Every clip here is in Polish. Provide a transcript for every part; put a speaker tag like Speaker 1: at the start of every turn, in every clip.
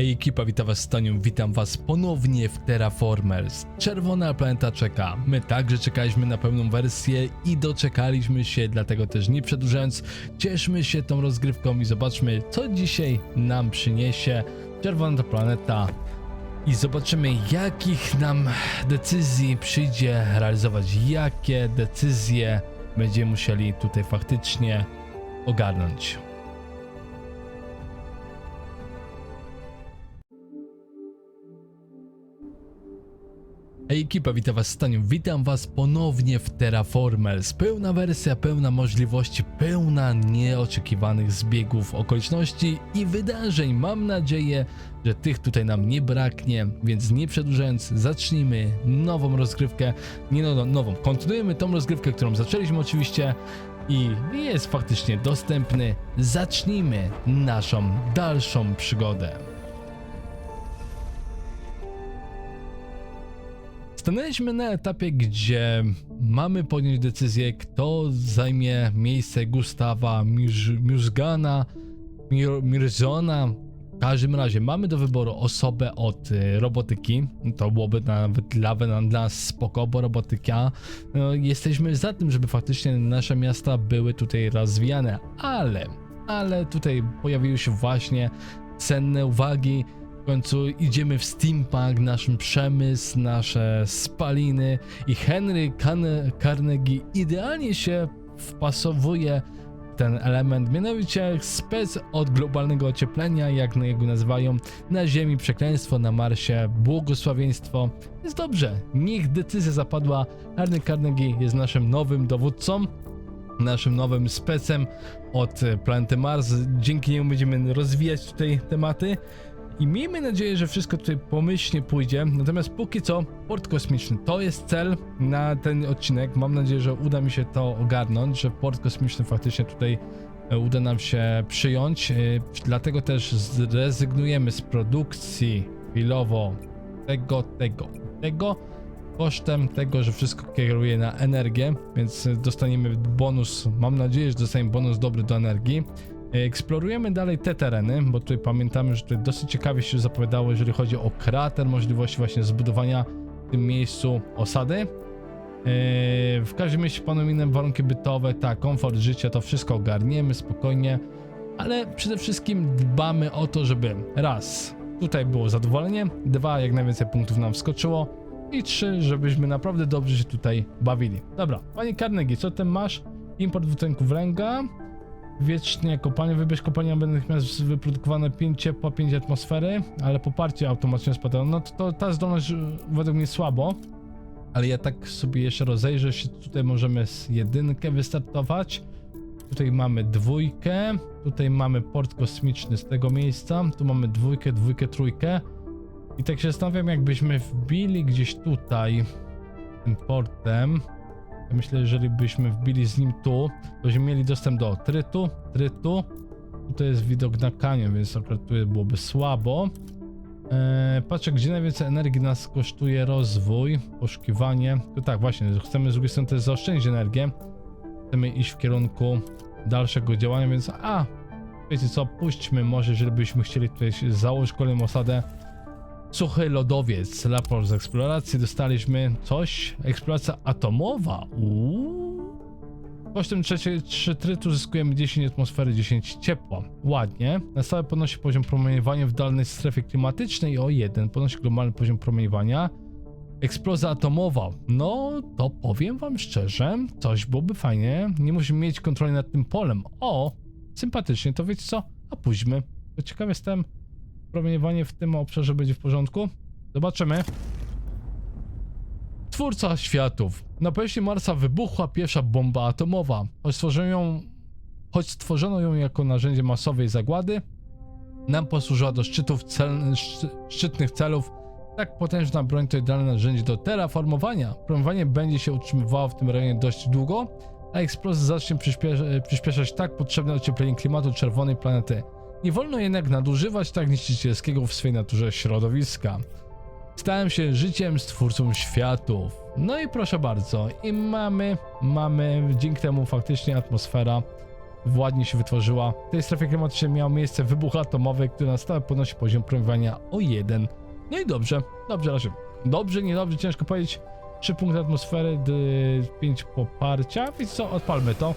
Speaker 1: Ej ekipa, witam was Stanią, witam was ponownie w Terraformers. Czerwona planeta czeka, my także czekaliśmy na pełną wersję i doczekaliśmy się, dlatego też nie przedłużając, cieszmy się tą rozgrywką i zobaczmy co dzisiaj nam przyniesie Czerwona planeta i zobaczymy jakich nam decyzji przyjdzie realizować, jakie decyzje będziemy musieli tutaj faktycznie ogarnąć. Ekipa, witam was Staniu, witam was ponownie w Terraformers. Pełna wersja, pełna możliwości, pełna nieoczekiwanych zbiegów okoliczności i wydarzeń. Mam nadzieję, że tych tutaj nam nie braknie, więc nie przedłużając, zacznijmy nową rozgrywkę. Nie no, nową, kontynuujemy tą rozgrywkę, którą zaczęliśmy oczywiście i jest faktycznie dostępny. Zacznijmy naszą dalszą przygodę. Stanęliśmy na etapie, gdzie mamy podjąć decyzję, kto zajmie miejsce Gustawa Mir- Mirzgana, Mir- Mirzona. W każdym razie mamy do wyboru osobę od y, robotyki. To byłoby nawet dla, dla nas spoko, bo robotyka. No, jesteśmy za tym, żeby faktycznie nasze miasta były tutaj rozwijane, ale, ale tutaj pojawiły się właśnie cenne uwagi. W końcu idziemy w steampunk, nasz przemysł, nasze spaliny i Henry Carne- Carnegie idealnie się wpasowuje ten element, mianowicie spec od globalnego ocieplenia, jak na jego nazywają, na Ziemi przekleństwo, na Marsie błogosławieństwo. Jest dobrze, niech decyzja zapadła, Henry Carnegie jest naszym nowym dowódcą, naszym nowym specem od planety Mars. Dzięki niemu będziemy rozwijać tutaj tematy. I miejmy nadzieję, że wszystko tutaj pomyślnie pójdzie. Natomiast póki co, port kosmiczny to jest cel na ten odcinek. Mam nadzieję, że uda mi się to ogarnąć, że port kosmiczny faktycznie tutaj e, uda nam się przyjąć. E, Dlatego też zrezygnujemy z produkcji chwilowo tego, tego, tego kosztem tego, że wszystko kieruje na energię, więc dostaniemy bonus, mam nadzieję, że dostaniemy bonus dobry do energii. Eksplorujemy dalej te tereny, bo tutaj pamiętamy, że tutaj dosyć ciekawie się zapowiadało, jeżeli chodzi o krater, możliwości właśnie zbudowania w tym miejscu osady. Yy, W każdym panują inne warunki bytowe, tak, komfort życia, to wszystko ogarniemy spokojnie, ale przede wszystkim dbamy o to, żeby raz, tutaj było zadowolenie, dwa, jak najwięcej punktów nam wskoczyło i trzy, żebyśmy naprawdę dobrze się tutaj bawili. Dobra, panie Carnegie, co ty masz? Import dwutlenku węgla, Wiecznie kopalnie, wybierz kopalnia będzie natychmiast wyprodukowane 5 ciepła, 5 atmosfery, ale poparcie automatycznie spada. No to, to ta zdolność y, według mnie słabo, ale ja tak sobie jeszcze rozejrzę się, tutaj możemy z jedynkę wystartować. Tutaj mamy dwójkę, tutaj mamy port kosmiczny z tego miejsca, tu mamy dwójkę, dwójkę, trójkę. I tak się zastanawiam, jakbyśmy wbili gdzieś tutaj tym portem. Myślę, że jeżeli byśmy wbili z nim tu, to byśmy mieli dostęp do trytu, trytu. Tutaj jest widok na kanion, więc akurat tu byłoby słabo. Eee, patrzę, gdzie najwięcej energii nas kosztuje rozwój, poszukiwanie. To tak, właśnie, chcemy z drugiej strony też zaoszczędzić energię. Chcemy iść w kierunku dalszego działania, więc a, wiecie co, puśćmy może, jeżeli byśmy chcieli tutaj założyć kolejną osadę. Suchy lodowiec, raport z eksploracji, dostaliśmy coś, eksploracja atomowa, uuu. Kosztem trzeciej 3 trytu zyskujemy 10 atmosfery, 10 ciepła. Ładnie. Na stałe podnosi poziom promieniowania w dalnej strefie klimatycznej o 1. Podnosi globalny poziom promieniowania. Eksplozja atomowa. No, to powiem wam szczerze, coś byłoby fajnie. Nie musimy mieć kontroli nad tym polem. O, sympatycznie, to wiecie co? A pójdźmy. To ciekaw jestem, promieniowanie w tym obszarze będzie w porządku? Zobaczymy. Twórca światów. Na powierzchni Marsa wybuchła pierwsza bomba atomowa. Choć stworzono ją, choć stworzono ją jako narzędzie masowej zagłady, nam posłużyła do szczytów cel, szczy, szczytnych celów. Tak potężna broń to idealne narzędzie do terraformowania. Promowanie będzie się utrzymywało w tym rejonie dość długo, a eksplozja zacznie przyspiesz przyspieszać tak potrzebne ocieplenie klimatu czerwonej planety. Nie wolno jednak nadużywać tak niszczycielskiego w swej naturze środowiska. Stałem się życiem stwórcą światów. No i proszę bardzo, i mamy, mamy dzięki temu faktycznie atmosfera ładnie się wytworzyła. W tej strefie klimatycznej miał miejsce wybuch atomowy, który na stałe podnosi poziom promieniowania o 1. No i dobrze, dobrze raczej. Dobrze, niedobrze, ciężko powiedzieć. 3 punkty atmosfery, 5 poparcia, więc co, odpalmy to.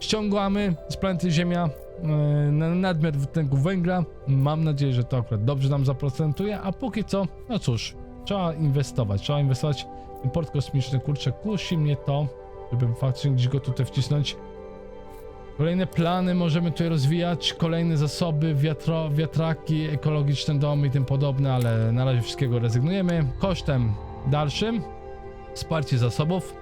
Speaker 1: Ściągamy z planety Ziemia nadmiar dwutlenku węgla. Mam nadzieję, że to akurat dobrze nam zaprocentuje, a póki co, no cóż, trzeba inwestować, trzeba inwestować. Import kosmiczny, kurczę, kusi mnie to, żeby faktycznie gdzieś go tutaj wcisnąć. Kolejne plany możemy tutaj rozwijać, kolejne zasoby, wiatro, wiatraki, ekologiczne domy i tym podobne, ale na razie wszystkiego rezygnujemy. Kosztem dalszym wsparcie zasobów,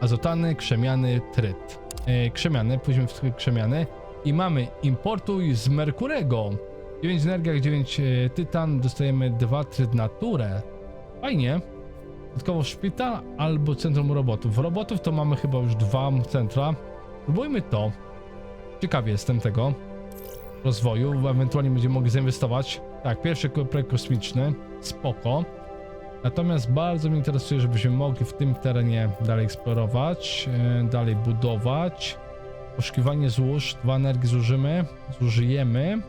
Speaker 1: azotany, krzemiany, tryt. E, krzemiany, pójdźmy w krzemiany i mamy importuj z Merkurego. 9 energia, 9 e, tytan, dostajemy 2 tryt naturę. Fajnie. Dodatkowo szpital albo centrum robotów. Robotów to mamy chyba już dwa centra. Próbujmy to. Ciekawy jestem tego rozwoju, ewentualnie będziemy mogli zainwestować. Tak, pierwszy projekt kosmiczny, spoko. Natomiast bardzo mnie interesuje, żebyśmy mogli w tym terenie dalej eksplorować, e, dalej budować. Poszukiwanie złóż, dwa energii zużymy, zużyjemy.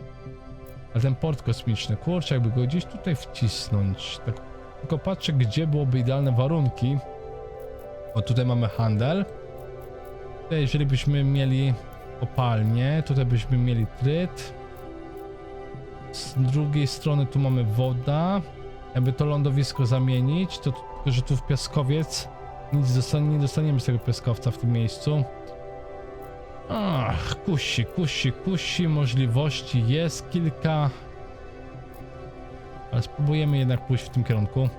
Speaker 1: Ale ten port kosmiczny, kurczę, jakby go gdzieś tutaj wcisnąć. Tak, tylko patrzę, gdzie byłoby idealne warunki. O, tutaj mamy handel. Tutaj, jeżeli byśmy mieli kopalnię, tutaj byśmy mieli tryt. Z drugiej strony tu mamy woda. Jakby to lądowisko zamienić, to tylko, że tu w piaskowiec nic dostanie, nie dostaniemy z tego piaskowca w tym miejscu. Ach, kusi, kusi, kusi, możliwości jest kilka. Ale spróbujemy jednak pójść w tym kierunku.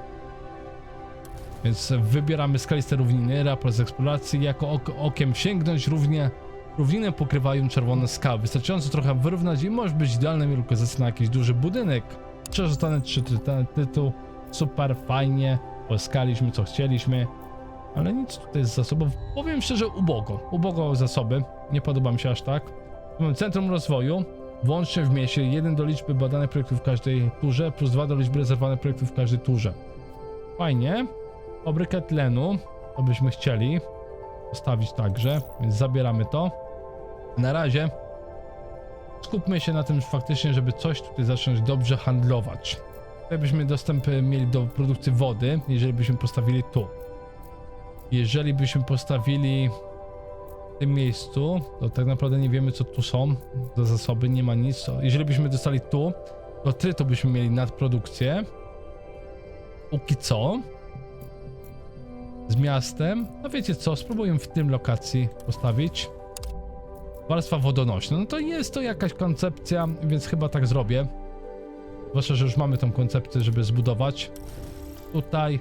Speaker 1: Więc wybieramy skaliste równiny, raport z eksploracji, jako ok okiem sięgnąć równie. Równinę pokrywają czerwone skały, wystarczająco trochę wyrównać i może być idealnym lokalizacją na jakiś duży budynek. Przerzutane trzy tytuł, super, fajnie, poskaliśmy co chcieliśmy, ale nic tutaj z zasobów, powiem szczerze, ubogo, ubogo zasoby, nie podoba mi się aż tak. Mamy Centrum Rozwoju, włącznie w mieście, 1 do liczby badanych projektów w każdej turze, plus 2 do liczby rezerwowanych projektów w każdej turze. Fajnie. Fabrykę tlenu, to byśmy chcieli postawić także, więc zabieramy to. Na razie skupmy się na tym faktycznie, żeby coś tutaj zacząć dobrze handlować. Tutaj byśmy dostęp mieli do produkcji wody, jeżeli byśmy postawili tu. Jeżeli byśmy postawili tym miejscu, to tak naprawdę nie wiemy co tu są za zasoby, nie ma nic. Jeżeli byśmy dostali tu, to ty to byśmy mieli nadprodukcję. Póki co, z miastem. No wiecie co, spróbuję w tym lokacji postawić. Warstwa wodonośna. No to jest to jakaś koncepcja, więc chyba tak zrobię. Zwłaszcza, że już mamy tą koncepcję, żeby zbudować. Tutaj.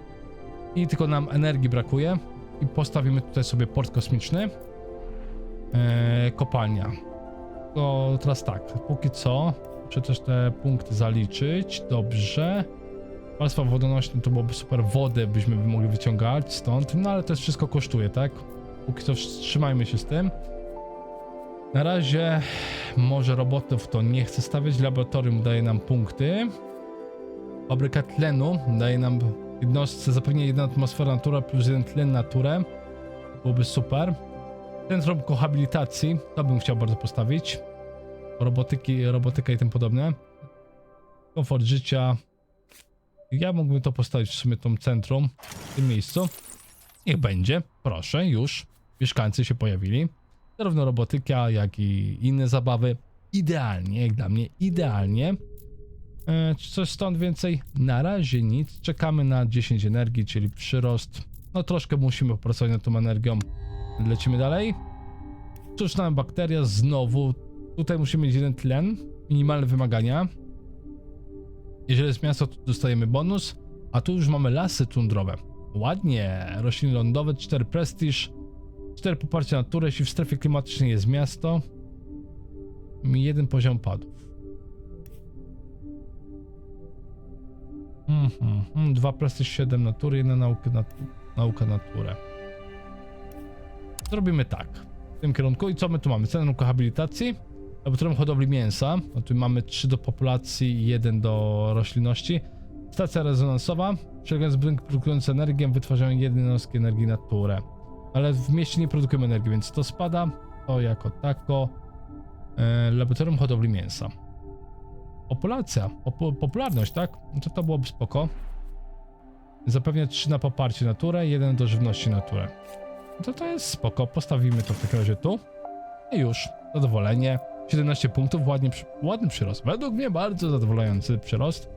Speaker 1: I tylko nam energii brakuje. I postawimy tutaj sobie port kosmiczny. Eee, kopalnia. To teraz tak, póki co muszę też te punkty zaliczyć. Dobrze. Warstwa wodonośna to byłoby super, wodę byśmy mogli wyciągać stąd, no ale to jest wszystko kosztuje, tak? Póki co wstrzymajmy się z tym. Na razie może robotów to nie chcę stawiać, laboratorium daje nam punkty. Fabryka tlenu daje nam jednostce zapewnienie jedna atmosfera natura plus jeden tlen naturę. Byłoby super. Centrum kohabilitacji, to bym chciał bardzo postawić. Robotyki, robotyka i tym podobne. Komfort życia, ja mógłbym to postawić w sumie tą centrum w tym miejscu. Niech będzie, proszę, już. Mieszkańcy się pojawili. Zarówno robotyka, jak i inne zabawy. Idealnie, jak dla mnie, idealnie. E, czy coś stąd więcej? Na razie nic. Czekamy na 10 energii, czyli przyrost. No troszkę musimy popracować nad tą energią. Lecimy dalej. Sztuczna bakteria znowu. Tutaj musimy mieć jeden tlen. Minimalne wymagania. Jeżeli jest miasto, to dostajemy bonus, a tu już mamy lasy tundrowe. Ładnie, rośliny lądowe, 4 prestiż, 4 poparcie natury, jeśli w strefie klimatycznej jest miasto, mi jeden poziom padów. Mhm, mhm, 2 prestiż, 7 natury, 1 nauka, nat naturę. Zrobimy tak, w tym kierunku. I co my tu mamy? Centrum kohabilitacji. Laboratorium hodowli mięsa. No tu mamy 3 do populacji i 1 do roślinności. Stacja rezonansowa. Przeglądając budynek produkujący energię, wytwarzają jednostki energii naturę. Ale w mieście nie produkujemy energii, więc to spada. to jako tako. E, laboratorium hodowli mięsa. Populacja, popu, popularność, tak? No to to byłoby spoko. Zapewnia 3 na poparcie naturę, 1 do żywności naturę. To to jest spoko, postawimy to w takim razie tu. I już, zadowolenie. 17 punktów, ładnie, ładny przyrost. Według mnie bardzo zadowalający przyrost.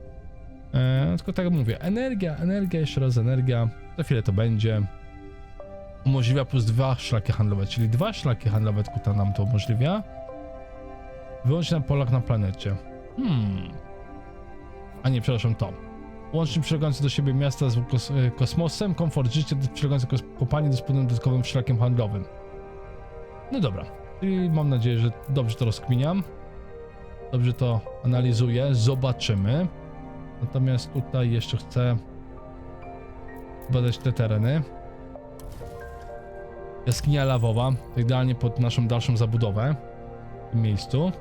Speaker 1: E, tylko tak mówię, energia, energia, jeszcze raz energia. Za chwilę to będzie. Umożliwia plus dwa szlaki handlowe, czyli dwa szlaki handlowe kuta nam to umożliwia. Wyłącznie na polach na planecie. Hmm. A nie, przepraszam, to. Łącznie przylegające do siebie miasta z kos e, kosmosem, komfort życia przylegające do kopalni dysponują dodatkowym szlakiem handlowym. No dobra, czyli mam nadzieję, że dobrze to rozkminiam. Dobrze to analizuję, zobaczymy. Natomiast tutaj jeszcze chcę badać te tereny. Jaskinia lawowa, idealnie pod naszą dalszą zabudowę w tym miejscu.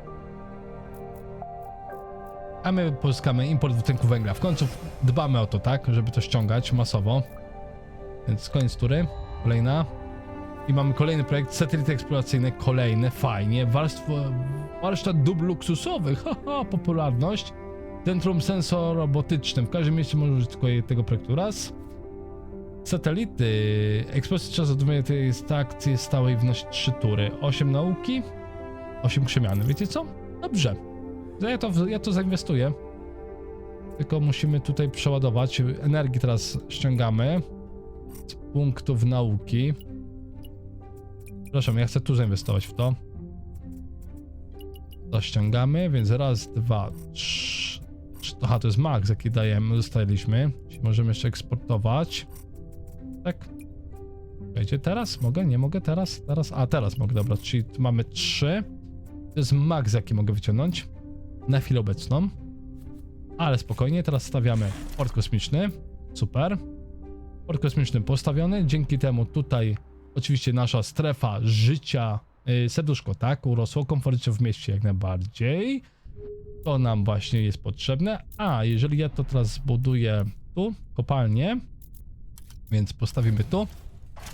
Speaker 1: A my pozyskamy import dwutlenku węgla. W końcu dbamy o to, tak, żeby to ściągać masowo. Więc koniec tury. Kolejna. I mamy kolejny projekt, satelity eksploracyjne, kolejne, fajnie. Warstwo, warsztat dóbr luksusowych, haha, popularność. Centrum sensorobotyczne, w każdym mieście może użyć tylko tego projektu raz. Satelity, eksploracja czas odbywania tej stacji stałej wnosi 3 tury. 8 nauki, 8 krzemiany. Wiecie co? Dobrze. No ja to, ja to zainwestuję. Tylko musimy tutaj przeładować. Energii teraz ściągamy. Z punktów nauki. Przepraszam, ja chcę tu zainwestować w to. To ściągamy, więc raz, dwa, trzy. Aha, to jest max, jaki dajemy, dostaliśmy. Możemy jeszcze eksportować. Tak. Wiecie, teraz mogę? Nie mogę teraz? Teraz? A, teraz mogę, dobra. Czyli mamy trzy. To jest max, jaki mogę wyciągnąć na chwilę obecną. Ale spokojnie, teraz stawiamy port kosmiczny. Super. Port kosmiczny postawiony. Dzięki temu tutaj oczywiście nasza strefa życia, yy, serduszko, tak, urosło. Komfort w mieście jak najbardziej. To nam właśnie jest potrzebne. A, jeżeli ja to teraz zbuduję tu, kopalnię, więc postawimy tu,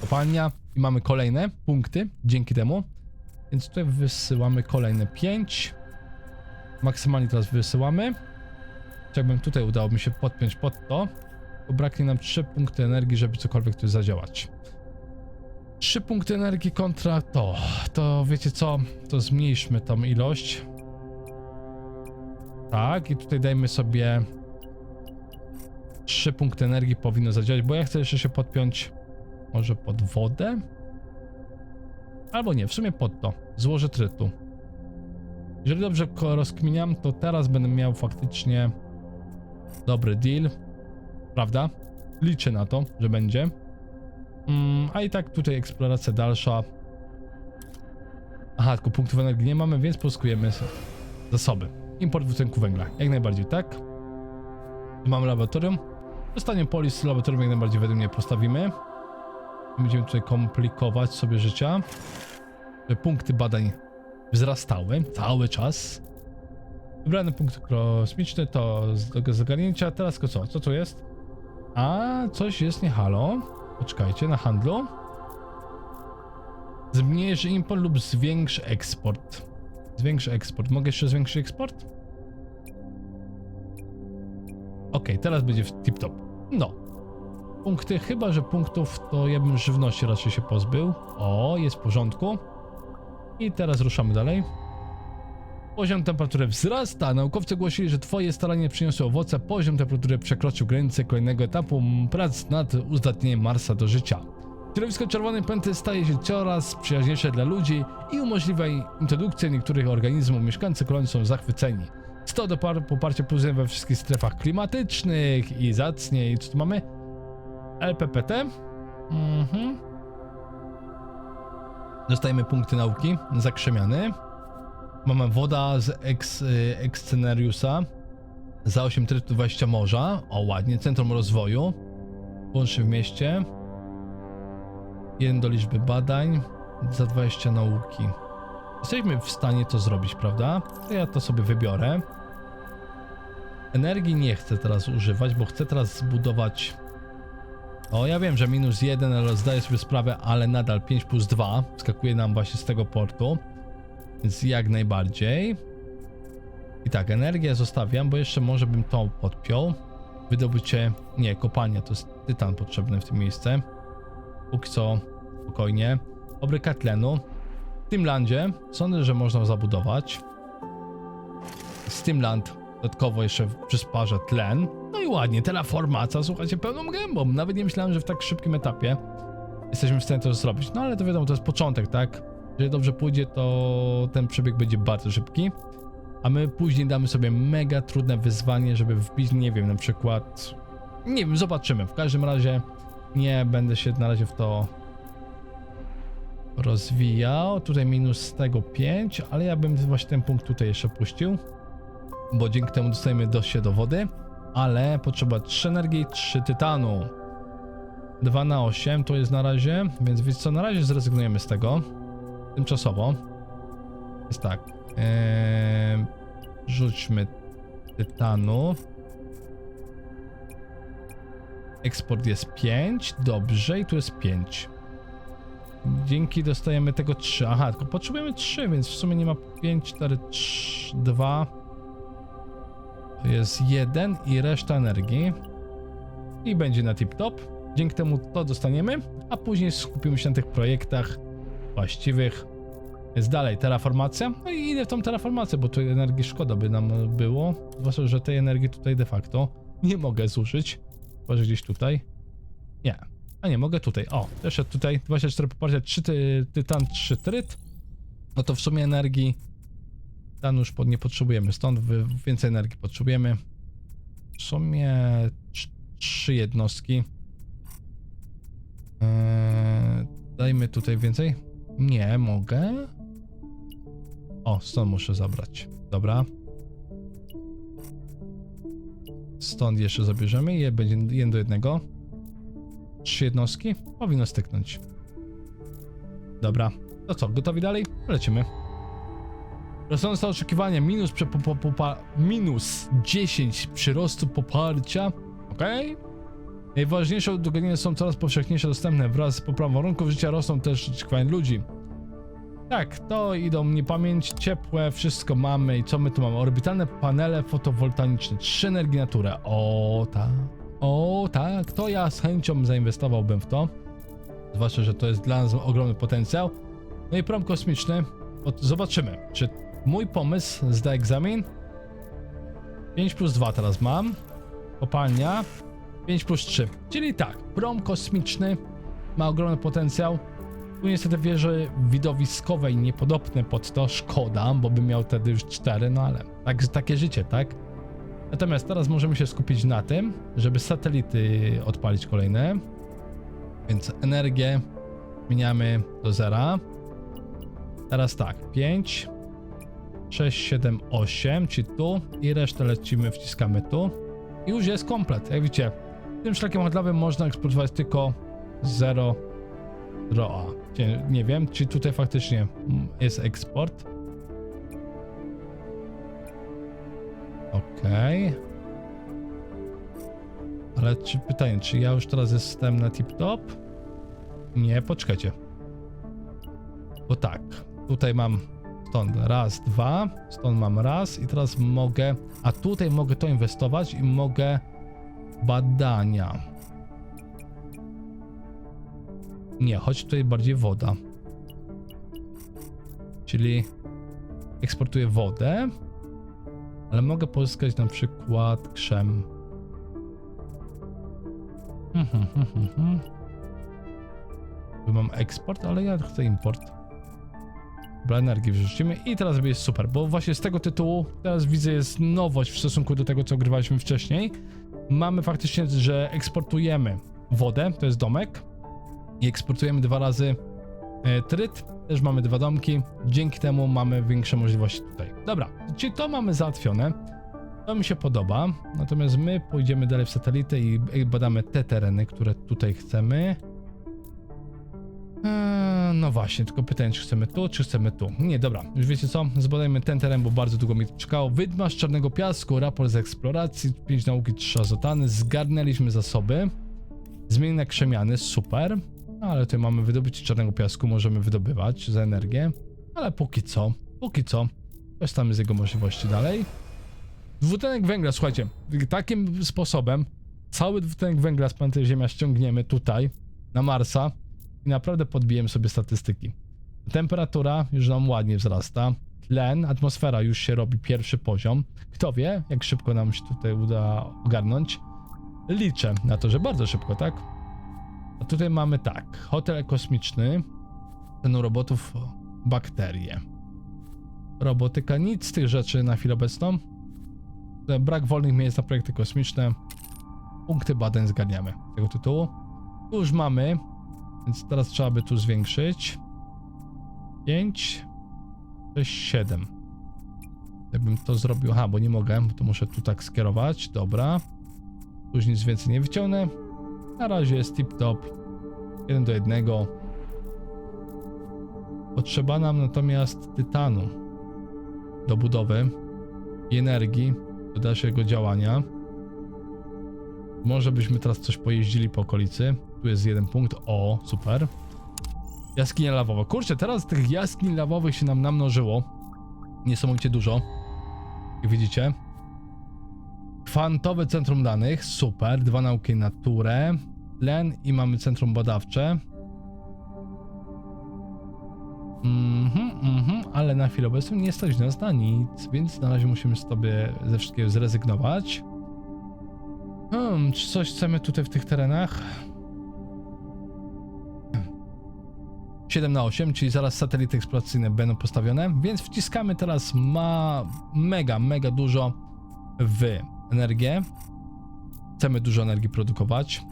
Speaker 1: kopalnia i mamy kolejne punkty dzięki temu. Więc tutaj wysyłamy kolejne 5. Maksymalnie teraz wysyłamy. Jakbym tutaj udało mi się podpiąć pod to, to braknie nam 3 punkty energii, żeby cokolwiek tu zadziałać. 3 punkty energii kontra to. To wiecie co? To zmniejszmy tą ilość. Tak, i tutaj dajmy sobie 3 punkty energii powinno zadziałać, bo ja chcę jeszcze się podpiąć może pod wodę? Albo nie, w sumie pod to. Złożę trytu. Jeżeli dobrze rozkminiam, to teraz będę miał faktycznie dobry deal. Prawda? Liczę na to, że będzie. Mm, a i tak tutaj eksploracja dalsza. Aha, tylko punktów energii nie mamy, więc pozyskujemy zasoby. Import dwutlenku węgla, jak najbardziej, tak? Tu mamy laboratorium. Dostanie polis laboratorium jak najbardziej według mnie postawimy. Będziemy tutaj komplikować sobie życia. Punkty badań wzrastały cały czas. Wybrany punkt kosmiczny to z- zagarnięcia. Teraz co? Co tu jest? A, coś jest nie halo. Poczekajcie, na handlu. Zmniejszy import lub zwiększy eksport. Zwiększy eksport. Mogę jeszcze zwiększyć eksport? Okej, teraz będzie w tip-top. No. Punkty, chyba że punktów to ja bym żywności raczej się pozbył. O, jest w porządku. I teraz ruszamy dalej. Poziom temperatury wzrasta. Naukowcy głosili, że twoje starania przyniosły owoce. Poziom temperatury przekroczył granicę kolejnego etapu prac nad uzdatnieniem Marsa do życia. Środowisko czerwonej pęty staje się coraz przyjaźniejsze dla ludzi i umożliwia introdukcję niektórych organizmów. Mieszkańcy kolonii są zachwyceni. 100 do par- poparcia jeden we wszystkich strefach klimatycznych i zacnie. I co tu mamy? LPPT. Mhm. Dostajemy punkty nauki za krzemiany. Mamy woda z ex, y, ekscenariusa za 8 trytów 20 morza. O, ładnie. Centrum rozwoju. Łącznie w mieście. 1 do liczby badań za 20 nauki. Jesteśmy w stanie to zrobić, prawda? To ja to sobie wybiorę. Energii nie chcę teraz używać, bo chcę teraz zbudować O, ja wiem, że minus 1, ale zdaję sobie sprawę, ale nadal 5 plus 2 skakuje nam właśnie z tego portu. Więc jak najbardziej. I tak, energię zostawiam, bo jeszcze może bym to podpiął. Wydobycie, nie, kopalnia, to jest tytan potrzebny w tym miejscu. Póki co, spokojnie. Fabryka tlenu. W Timlandzie sądzę, że można zabudować. Steamland dodatkowo jeszcze przysparza tlen. No i ładnie, terraformacja, słuchajcie, pełną gębą. Nawet nie myślałem, że w tak szybkim etapie jesteśmy w stanie to zrobić. No ale to wiadomo, to jest początek, tak? Jeżeli dobrze pójdzie, to ten przebieg będzie bardzo szybki. A my później damy sobie mega trudne wyzwanie, żeby wbić, nie wiem, na przykład... Nie wiem, zobaczymy. W każdym razie nie będę się na razie w to rozwijał. Tutaj minus z tego 5, ale ja bym właśnie ten punkt tutaj jeszcze puścił, bo dzięki temu dostajemy dojście do wody, ale potrzeba 3 energii, 3 tytanu. 2 na 8 to jest na razie, więc wiecie co, na razie zrezygnujemy z tego. Tymczasowo. Jest tak. Eee, rzućmy tytanu. Eksport jest 5, dobrze, i tu jest 5. Dzięki dostajemy tego 3. Aha, tylko potrzebujemy 3, więc w sumie nie ma 5, 4, 3, 2. To jest 1 i reszta energii. I będzie na tip-top. Dzięki temu to dostaniemy, a później skupimy się na tych projektach właściwych. Jest dalej terraformacja. No i idę w tą terraformację, bo tu energii szkoda by nam było. Zwłaszcza, że tej energii tutaj de facto nie mogę zużyć. Chyba, że gdzieś tutaj. Nie. A nie, mogę tutaj. O, jeszcze tutaj 24 poparcia, 3 ty, tytan, 3 tryt. No to w sumie energii tytan już pod, nie potrzebujemy, stąd więcej energii potrzebujemy. W sumie 3 jednostki. Eee, dajmy tutaj więcej. Nie, mogę. O, stąd muszę zabrać. Dobra. Stąd jeszcze zabierzemy je będzie jeden do jednego. Trzy jednostki? Powinno styknąć. Dobra. To co, gotowi dalej? Lecimy. Rosnące oczekiwania minus, po, po, minus 10 przyrostu poparcia. Okej. Najważniejsze udogodnienia są coraz powszechniejsze dostępne. Wraz z poprawą warunków życia rosną też oczekiwania ludzi. Tak, to idą mnie pamięć, ciepłe, wszystko mamy i co my tu mamy? Orbitalne panele fotowoltaiczne, trzy energii naturę. O tak, o tak, to ja z chęcią zainwestowałbym w to. Zwłaszcza, że to jest dla nas ogromny potencjał. No i prom kosmiczny, zobaczymy, czy mój pomysł zda egzamin. 5 plus 2 teraz mam. Kopalnia. 5 plus 3. Czyli tak, prom kosmiczny ma ogromny potencjał. Tu niestety wieże widowiskowej niepodobne pod to, szkoda, bo bym miał wtedy już 4, no ale tak, takie życie, tak? Natomiast teraz możemy się skupić na tym, żeby satelity odpalić kolejne. Więc energię zmieniamy do zera. Teraz tak, 5, 6, 7, 8, czyli tu i resztę lecimy, wciskamy tu. I już jest komplet, jak widzicie. Tym szlakiem handlowym można eksportować tylko 0 ROA. Nie, wiem, czy tutaj faktycznie jest eksport. Okej. Ale czy pytanie, czy ja już teraz jestem na tip-top? Nie, poczekajcie. Bo tak, tutaj mam stąd raz, dwa, stąd mam raz i teraz mogę, a tutaj mogę to inwestować i mogę badania. Nie, chodź tutaj bardziej woda. Czyli eksportuję wodę, ale mogę pozyskać na przykład krzem. Mhm, mhm, mhm. Tu mam eksport, ale ja chcę import. Dobra, energii wrzucimy i teraz będzie super, bo właśnie z tego tytułu teraz widzę jest nowość w stosunku do tego, co grywaliśmy wcześniej. Mamy faktycznie, że eksportujemy wodę, to jest domek, i eksportujemy dwa razy e, tryt. Też mamy dwa domki. Dzięki temu mamy większe możliwości tutaj. Dobra, czyli to mamy załatwione. To mi się podoba. Natomiast my pójdziemy dalej w satelitę i badamy te tereny, które tutaj chcemy. Eee, no właśnie, tylko pytanie, czy chcemy tu, czy chcemy tu. Nie, dobra, już wiecie co? Zbadajmy ten teren, bo bardzo długo mi czekało. Wydma z czarnego piasku, raport z eksploracji, 5 nauki, 3 azotany. Zgarnęliśmy zasoby. Zmień na krzemiany, super. Ale tutaj mamy wydobycie czarnego piasku, możemy wydobywać za energię. Ale póki co, póki co, korzystamy z jego możliwości dalej. Dwutlenek węgla, słuchajcie, takim sposobem cały dwutlenek węgla z planety Ziemia ściągniemy tutaj, na Marsa i naprawdę podbijemy sobie statystyki. Temperatura już nam ładnie wzrasta, tlen, atmosfera już się robi pierwszy poziom. Kto wie, jak szybko nam się tutaj uda ogarnąć. Liczę na to, że bardzo szybko, tak? A tutaj mamy tak, hotel kosmiczny, ten robotów bakterie. Robotyka, nic z tych rzeczy na chwilę obecną. Brak wolnych miejsc na projekty kosmiczne. Punkty badań zgarniamy tego tytułu. Tu już mamy, więc teraz trzeba by tu zwiększyć. 5, 6, 7. Jakbym to zrobił, aha, bo nie mogę, bo to muszę tu tak skierować, dobra. Tu nic więcej nie wyciągnę. Na razie jest tip-top. 1 do 1. Potrzeba nam natomiast tytanu do budowy i energii do dalszego działania. Może byśmy teraz coś pojeździli po okolicy. Tu jest jeden punkt. O, super. Jaskinia lawowa. Kurczę, teraz tych jaskiń lawowych się nam namnożyło. Niesamowicie dużo. Jak widzicie. Kwantowe centrum danych. Super. Dwa nauki naturę. Tlen i mamy centrum badawcze. Mhm, mhm, ale na chwilę obecną nie stać nas na nic, więc na razie musimy sobie ze wszystkiego zrezygnować. Hmm, czy coś chcemy tutaj w tych terenach? 7 na 8, czyli zaraz satelity eksploracyjne będą postawione, więc wciskamy teraz ma mega, mega dużo w energię. Chcemy dużo energii produkować.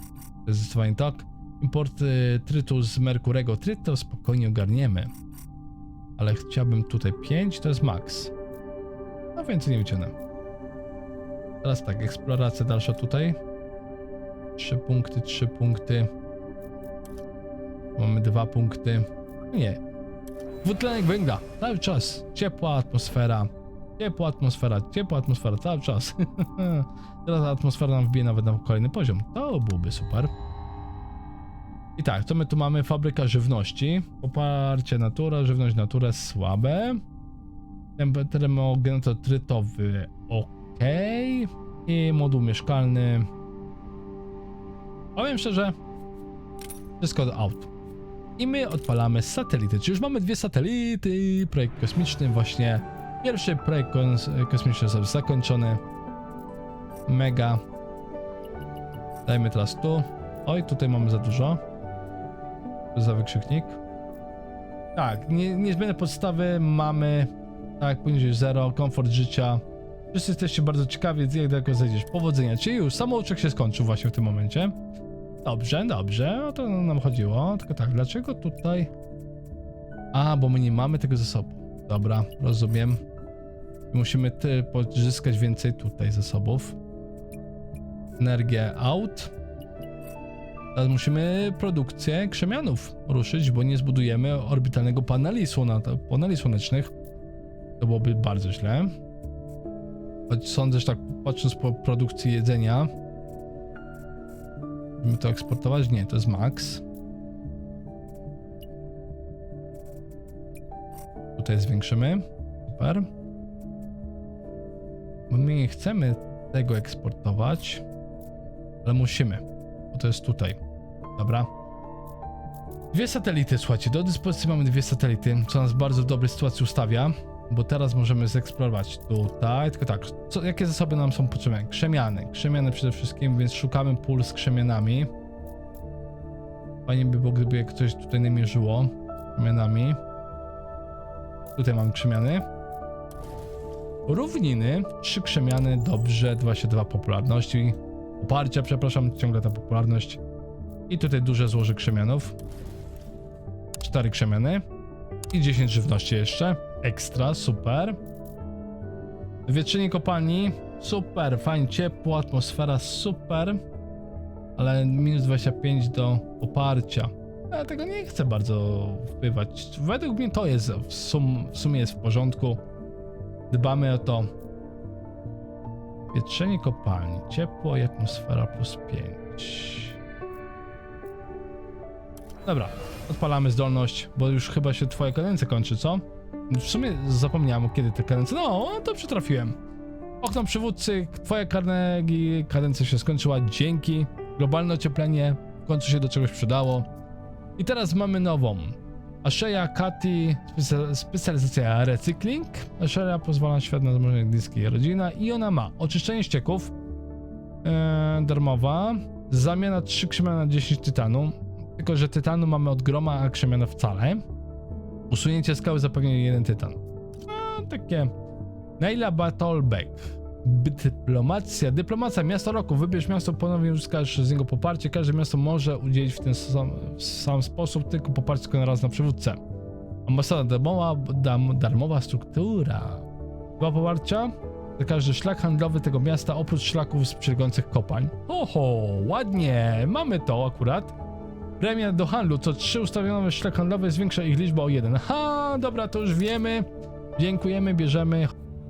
Speaker 1: Zdecydowanie tak. Import y, trytu z Merkurego. Tryt to spokojnie ogarniemy. Ale chciałbym tutaj 5, to jest max. No więcej nie wyciągnę. Teraz tak, eksploracja dalsza tutaj. 3 punkty, 3 punkty. Mamy 2 punkty. Nie. Dwutlenek węgla, cały czas. Ciepła atmosfera. Ciepła atmosfera, ciepła atmosfera, cały czas. Teraz atmosfera nam wbije nawet na kolejny poziom. To byłoby super. I tak, co my tu mamy? Fabryka żywności. Poparcie natura, żywność natura słabe. Termogenerator trytowy ok. I moduł mieszkalny. Powiem szczerze, wszystko out. I my odpalamy satelity. Czyli już mamy dwie satelity. Projekt kosmiczny właśnie. Pierwszy projekt kos- kosmiczny został zakończony. Mega. Dajmy teraz tu. Oj, tutaj mamy za dużo. Co za wykrzyknik? Tak, nie, niezbędne podstawy mamy. Tak, poniżej zero, komfort życia. Wszyscy jesteście bardzo ciekawi, jak daleko zejdziesz. Powodzenia. Czyli już samouczek się skończył właśnie w tym momencie. Dobrze, dobrze, o to nam chodziło. Tylko tak, dlaczego tutaj... A, bo my nie mamy tego zasobu. Dobra, rozumiem. Musimy ty pozyskać więcej tutaj zasobów. Energię out. Teraz musimy produkcję krzemianów ruszyć, bo nie zbudujemy orbitalnego paneli, słona, paneli słonecznych. To byłoby bardzo źle. Choć sądzę, że tak patrząc po produkcji jedzenia, Musimy to eksportować? Nie, to jest max. Tutaj zwiększymy. Super. Bo my nie chcemy tego eksportować, ale musimy, bo to jest tutaj. Dobra. Dwie satelity, słuchajcie, do dyspozycji mamy dwie satelity, co nas bardzo w dobrej sytuacji ustawia, bo teraz możemy zeksplorować tutaj, tylko tak, co, jakie zasoby nam są potrzebne? Krzemiany, krzemiany przede wszystkim, więc szukamy pól z krzemianami. Fajnie by było, gdyby ktoś tutaj namierzyło krzemianami. Tutaj mam krzemiany. Równiny, trzy krzemiany, dobrze, 22 popularności. Oparcia, przepraszam, ciągle ta popularność. I tutaj duże złoże krzemianów. Cztery krzemiany. I 10 żywności jeszcze. Ekstra, super. Wietrzenie kopalni. Super, fajnie, ciepło, atmosfera, super. Ale minus 25 do oparcia. Ja tego nie chcę bardzo wpływać. Według mnie to jest w, sum, w sumie jest w porządku. Dbamy o to. Wietrzenie kopalni, ciepło i atmosfera plus 5. Dobra, odpalamy zdolność, bo już chyba się twoja kadencja kończy, co? W sumie zapomniałem, kiedy te kadencje... No, to przytrafiłem. Okno przywódcy, twoja Carnegie kadencja się skończyła, dzięki. Globalne ocieplenie w końcu się do czegoś przydało. I teraz mamy nową. Asheya Kati, specjalizacja recykling. Asheya pozwala świat na zamożenie bliskiej rodzina i ona ma oczyszczenie ścieków, e, darmowa, zamiana 3 krzemiona na 10 tytanu, tylko że tytanu mamy od groma, a krzemiona wcale. Usunięcie skały zapewnia jeden tytan. A, takie... Naila Battleback. Dyplomacja. Dyplomacja. Miasto roku. Wybierz miasto, ponownie uzyskasz z niego poparcie. Każde miasto może udzielić w ten sam, w sam sposób, tylko poparcie tylko raz na przywódcę. Ambasada darmowa, dam, darmowa struktura. Dwa poparcia za każdy szlak handlowy tego miasta, oprócz szlaków z przylegających kopań. Oho, ładnie, mamy to akurat. Premia do handlu, co trzy ustawione szlak handlowy zwiększa ich liczbę o jeden. Ha, dobra, to już wiemy. Dziękujemy, bierzemy.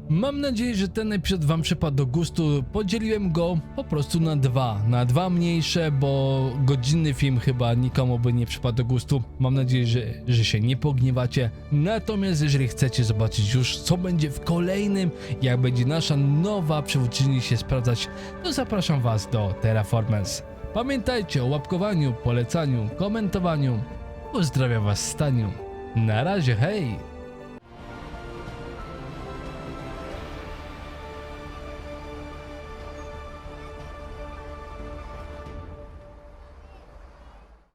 Speaker 1: Mam nadzieję, że ten epizod wam przypadł do gustu. Podzieliłem go po prostu na dwa. Na dwa mniejsze, bo godzinny film chyba nikomu by nie przypadł do gustu. Mam nadzieję, że, że się nie pogniewacie. Natomiast jeżeli chcecie zobaczyć już co będzie w kolejnym, jak będzie nasza nowa przewodczyni się sprawdzać, to zapraszam was do Terraformers. Pamiętajcie o łapkowaniu, polecaniu, komentowaniu. Pozdrawiam was Staniu. Na razie, hej!